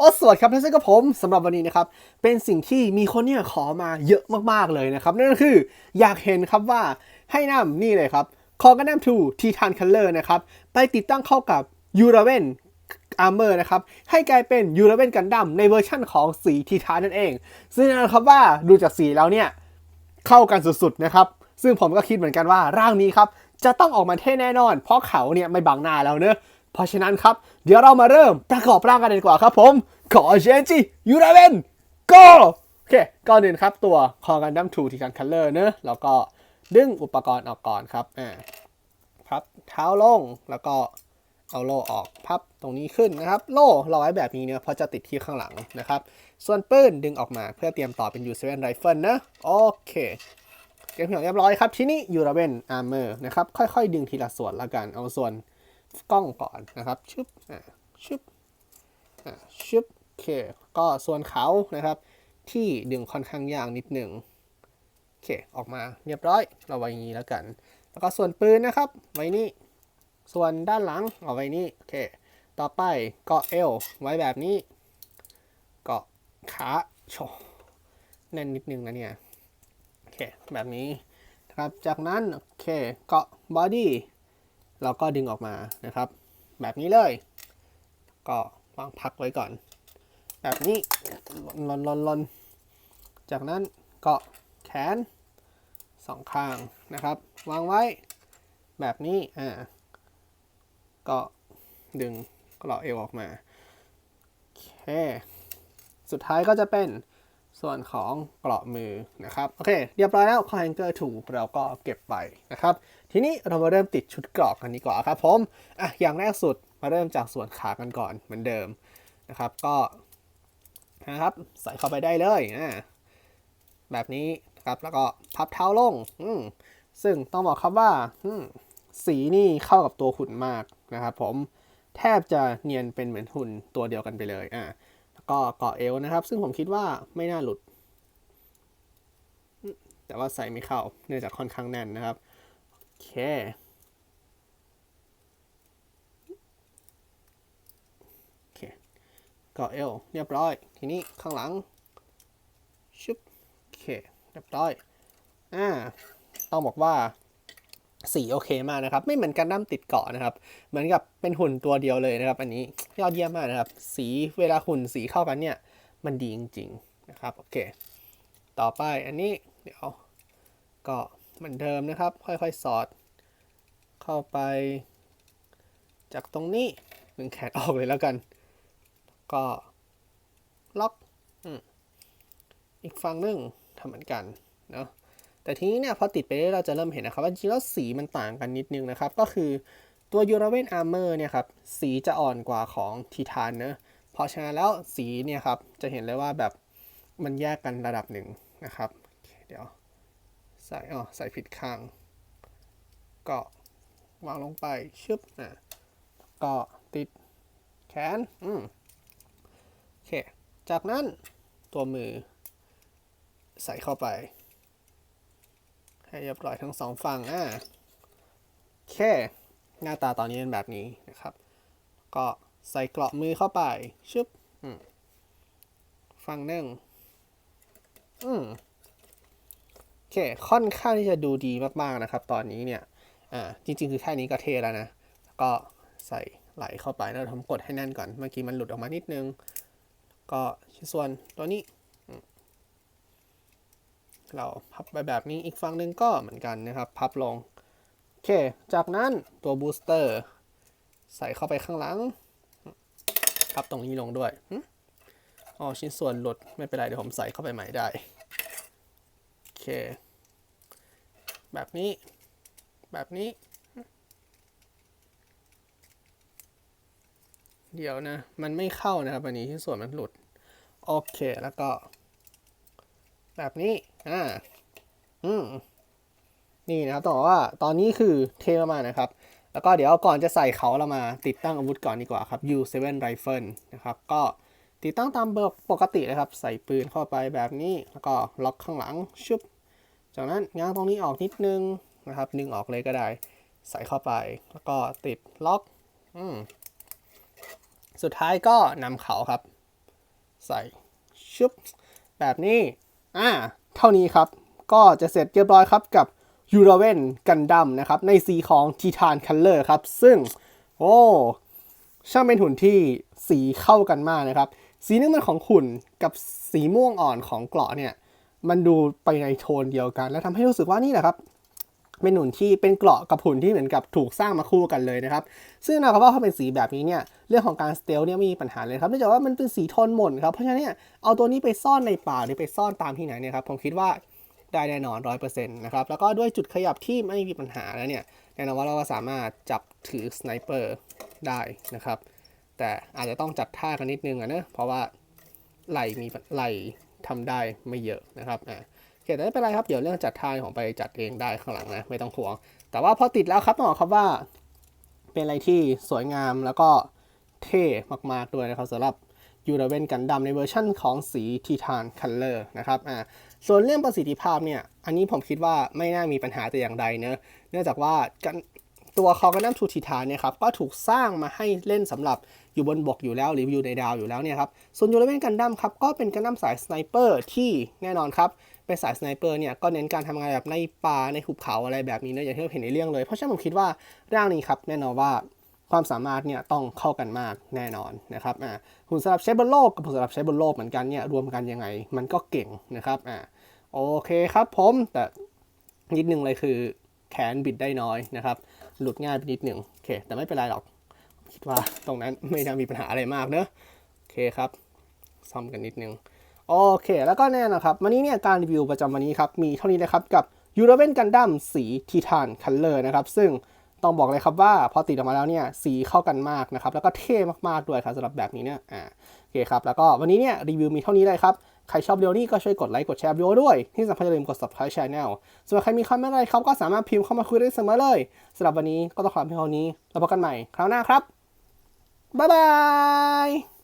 โอ้สวัสดีครับท่านเซกับผมสำหรับวันนี้นะครับ เป็นสิ่งที่มีคนเนี่ยขอมาเยอะมากๆเลยนะครับ นั่นก็คืออยากเห็นครับว่าให้นำนี่เลยครับคอกันดัม2ทีทานคัลเลอร์นะครับ ไปติดตั้งเข้ากับยูราเวนอาร์เมอร์นะครับ ให้กลายเป็นยูราเวนกันดั้มในเวอร์ชั่นของสีทีทานนั่นเอง ซึ่งน่นอนครับว่าดูจากสีแล้วเนี่ย เข้ากันสุดๆนะครับ ซึ่งผมก็คิดเหมือนกันว่าร่างนี้ครับจะต้องออกมาเท่แน่นอน เพราะเขาเนี่ยไม่บังหน้าแล้วเนอะ เพราะฉะนั้นครับ เดี๋ยวเรามาเริ่มประกอบร่างกันดีกว่าครับผม ขอเชนจิยูราเวนโกโอเคก่อนอื่นครับตัวคอกันดั้มทูที่กันคัลเลอร์เนอะแล้วก็ดึงอุปกรณ์ออกก่อนครับอ่าพับเท้าลงแล้วก็เอาโล่ออกพับตรงนี้ขึ้นนะครับ โล่เราไว้แบบนี้เนี่ยเพราะจะติดที่ข้างหลังนะครับ ส่วนปืนดึงออกมาเพื่อเตรียมต่อเป็นยูเซเว่นไรเฟิลนะ โอเคเตรียมอย่างเรียบร้อยครับ ที่นี้ยูราเวนอาร์เมอร์นะครับ ค่อยๆ ดึงทีละส่วนละกัน เอาส่วน กล้องก่อนนะครับชึบอ่าชึบอ่าชึบโอเคก็ส่วนเขานะครับ ที่ดึงค่อนข้างยากนิดหนึ่งโอเคออกมาเรียบร้อยเราไว้อย่างนี้แล้วกัน แล้วก็ส่วนปืนนะครับ ไว้นี่ส่วนด้านหลังเอาไว้นี่โอเคต่อไปเกาะเอวไว้แบบนี้เกาะขาโชแน่นนิดนึงนะเนี่ยโอเคแบบนี้ครับจากนั้นโอเคเกาะบอดี้ เราก็ดึงออกมานะครับ แบบนี้เลย ก็วางพักไว้ก่อน แบบนี้ลนลนลนจากนั้นกาะแขนสองข้างนะครับ วางไว้แบบนี้อ่าก็ดึงกระเอวออกมาโอเคสุดท้ายก็จะเป็น ส่วนของเกราะมือนะครับ โอเค เรียบร้อยแล้วคอ a งเกอร์ถูเราก็เก็บไปนะครับ ทีนี้เรามาเริ่มติดชุดเกราะกันดีกว่าครับผมอะอย่างแรกสุดมาเริ่มจากส่วนขากันก่อนเหมือนเดิมนะครับ ก็นะครับใส่เข้าไปได้เลยอ่าแบบนี้นะครับแล้วก็พับเท้าลงอืซึ่งต้องบอกครับว่าอืสีนี่เข้ากับตัวหุ่นมากนะครับผมแทบจะเนียนเป็นเหมือนหุ่นตัวเดียวกันไปเลยอ่า ก็เกาะเอวนะครับ ซึ่งผมคิดว่าไม่น่าหลุด แต่ว่าใส่ไม่เข้าเนื่องจากค่อนข้างแน่นนะครับ โอเคโอเกาะเอวเรียบร้อย ทีนี้ข้างหลังชุบโอเคเรียบร้อยอ่าต้องบอกว่า สีโอเคมากนะครับ ไม่เหมือนกันดั้มติดเกาะนะครับ เหมือนกับเป็นหุ่นตัวเดียวเลยนะครับ อันนี้ยอดเยี่ยมมากนะครับ สีเวลาหุ่นสีเข้ากันเนี่ย มันดีจริงๆนะครับ โอเค ต่อไปอันนี้เดี๋ยวก็เหมือนเดิมนะครับ ค่อยๆสอด เข้าไป จากตรงนี้ดึงแขนออกเลยแล้วกัน ก็ล็อกอีกฝั่งหนึ่งทำเหมือนกันเนาะ แต่ทีนี้เนี่ยพอติดไปเรื่อยเราจะเริ่มเห็นนะครับว่าจริงแล้วสีมันต่างกันนิดนึงนะครับ ก็คือตัวยูราเวนอาร์เมอร์เนี่ยครับสีจะอ่อนกว่าของทีทานเนะเพราะฉะนั้นแล้วสีเนี่ยครับจะเห็นเลยว่าแบบมันแยกกันระดับหนึ่งนะครับเคเดี๋ยวใส่อ๋อใส่ผิดข้าง ก็วางลงไปชึบอะก็ติดแขนอืมโอเคจากนั้นตัวมือใส่เข้าไป ให้เรียบร้อยทั้งสองฝั่งอ่าโอเคหน้าตาตอนนี้เป็นแบบนี้นะครับ ก็ใส่กราะมือเข้าไป ชึบอืมฝั่งหนึ่งอืมโอเค ค่อนข้างที่จะดูดีมากๆนะครับ ตอนนี้เนี่ย อ่า จริง ๆ คือแค่นี้ก็เทแล้วนะก็ใส่ไหลเข้าไปแล้วผมกดให้แน่นก่อน เมื่อกี้มันหลุดออกมานิดนึง ก็ชิ้นส่วนตัวนี้ เราพับไปแบบนี้อีกฝั่งหนึ่งก็เหมือนกันนะครับ พับลง โอเค จากนั้นตัวบูสเตอร์ใส่เข้าไปข้างหลัง พับตรงนี้ลงด้วยอ๋อชิ้นส่วนหลุดไม่เป็นไร เดี๋ยวผมใส่เข้าไปใหม่ได้ โอเค แบบนี้ แบบนี้ เดี๋ยวนะ มันไม่เข้านะครับอันนี้ชิ้นส่วนมันหลุด โอเคแล้วก็ แบบนี้ อ่า อืม นี่นะครับต้องบอกว่าตอนนี้คือเทมากนะครับ แล้วก็เดี๋ยวก่อนจะใส่เขาเรามาติดตั้งอาวุธก่อนดีกว่าครับ U7 Rifle นะครับ ก็ติดตั้งตามปกติเลยครับ ใส่ปืนเข้าไปแบบนี้ แล้วก็ล็อกข้างหลัง ชุบ จากนั้นง้างตรงนี้ออกนิดนึงนะครับ ดึงออกเลยก็ได้ ใส่เข้าไป แล้วก็ติดล็อก อืม สุดท้ายก็นำเขาครับ ใส่ชุบแบบนี้ อ่าเท่านี้ครับ ก็จะเสร็จเรียบร้อยครับกับยูราเวนกันดัมนะครับในสีของทีทานคัลเลอร์ครับ ซึ่ง โอ้ช่างเป็นหุ่นที่สีเข้ากันมากนะครับ สีน้ำมันของหุ่นกับสีม่วงอ่อนของเกราะเนี่ย มันดูไปในโทนเดียวกัน และทำให้รู้สึกว่านี่แหละครับ เป็นหนุนที่เป็นเกราะกับหุ่นที่เหมือนกับถูกสร้างมาคู่กันเลยนะครับ ซึ่งนะครับว่าถ้าเป็นสีแบบนี้เนี่ยเรื่องของการสเตลเนี่ยไม่มีปัญหาเลยครับเนื่องจากว่ามันเป็นสีโทนหม่นครับเพราะฉะนั้นเนี่ยเอาตัวนี้ไปซ่อนในป่าหรือไปซ่อนตามที่ไหนเนี่ยครับผมคิดว่าได้แน่นอนร้อยเปอร์เซ็นต์นะครับแล้วก็ด้วยจุดขยับที่ไม่มีปัญหาแล้วเนี่ยแน่นอนว่าเราก็สามารถจับถือสไนเปอร์ได้นะครับแต่อาจจะต้องจัดท่ากันนิดนึงอะเนะเพราะว่าไหลมีไหลทำได้ไม่เยอะนะครับอ่า แต่ไม่เป็นไรครับ เดี๋ยวเรื่องจัดท่าผมไปจัดเองได้ข้างหลังนะ ไม่ต้องห่วง แต่ว่าพอติดแล้วครับต้องบอกครับว่า เป็นอะไรที่สวยงามแล้วก็เท่มากๆด้วยนะครับสำหรับยูราเวนกันดัมในเวอร์ชั่นของสีทีทานคัลเลอร์นะครับอ่าส่วนเรื่องประสิทธิภาพเนี่ย อันนี้ผมคิดว่าไม่น่ามีปัญหาแต่อย่างใดเนะเนื่องจากว่ากันตัวคอกันดัมทูทีทานเนี่ยครับก็ถูกสร้างมาให้เล่นสำหรับอยู่บนบกอยู่แล้วหรืออยู่ในดาวอยู่แล้วเนี่ยครับส่วนยูราเวนกันดัมครับก็เป็นกันดัมสายสไนเปอร์ที่แน่นอนครับ เป็นสายสไนเปอร์เนี่ยก็เน้นการทำงานแบบในป่าในหุบเขาอะไรแบบนี้เนอะอย่างที่เราเห็นในเรื่องเลย เพราะฉะนั้นผมคิดว่าร่างนี้ครับแน่นอนว่าความสามารถเนี่ยต้องเข้ากันมากแน่นอนนะครับอ่าหุ่นสำหรับใช้บนโลกกับหุ่นสำหรับใช้บนโลกเหมือนกันเนี่ยรวมกันยังไงมันก็เก่งนะครับอ่าโอเคครับผมแต่นิดนึงเลยคือแขนบิดได้น้อยนะครับ หลุดง่ายไปนิดหนึ่งโอเคแต่ไม่เป็นไรหรอก คิดว่าตรงนั้นไม่น่ามีปัญหาอะไรมากเนอะโอเคครับซ่อมกันนิดนึง โอเคแล้วก็แน่นะครับวันนี้เนี่ยการรีวิวประจำวันนี้ครับ มีเท่านี้นะครับกับยูโรเวนกันดั้มสีทีทานคัลเลอร์นะครับ ซึ่งต้องบอกเลยครับว่าพอติดออกมาแล้วเนี่ยสีเข้ากันมากนะครับ แล้วก็เท่มากๆด้วยครับสำหรับแบบนี้เนี่ยอ่าโอเคครับ แล้วก็วันนี้เนี่ยรีวิวมีเท่านี้เลยครับ ใครชอบวิดีโอนี้ก็ช่วยกดไลค์กดแชร์วิดีโอด้วย ที่สำคัญอย่าลืมกด subscribe channel ส่วนใครมีคอมเมนต์อะไรครับก็สามารถพิมพ์เข้ามาคุยได้เสมอเลยสำหรับวันนี้ก็ต้องขอลาเพียงเท่านี้แล้วพบกันใหม่คราวหน้าครับบ๊ายบาย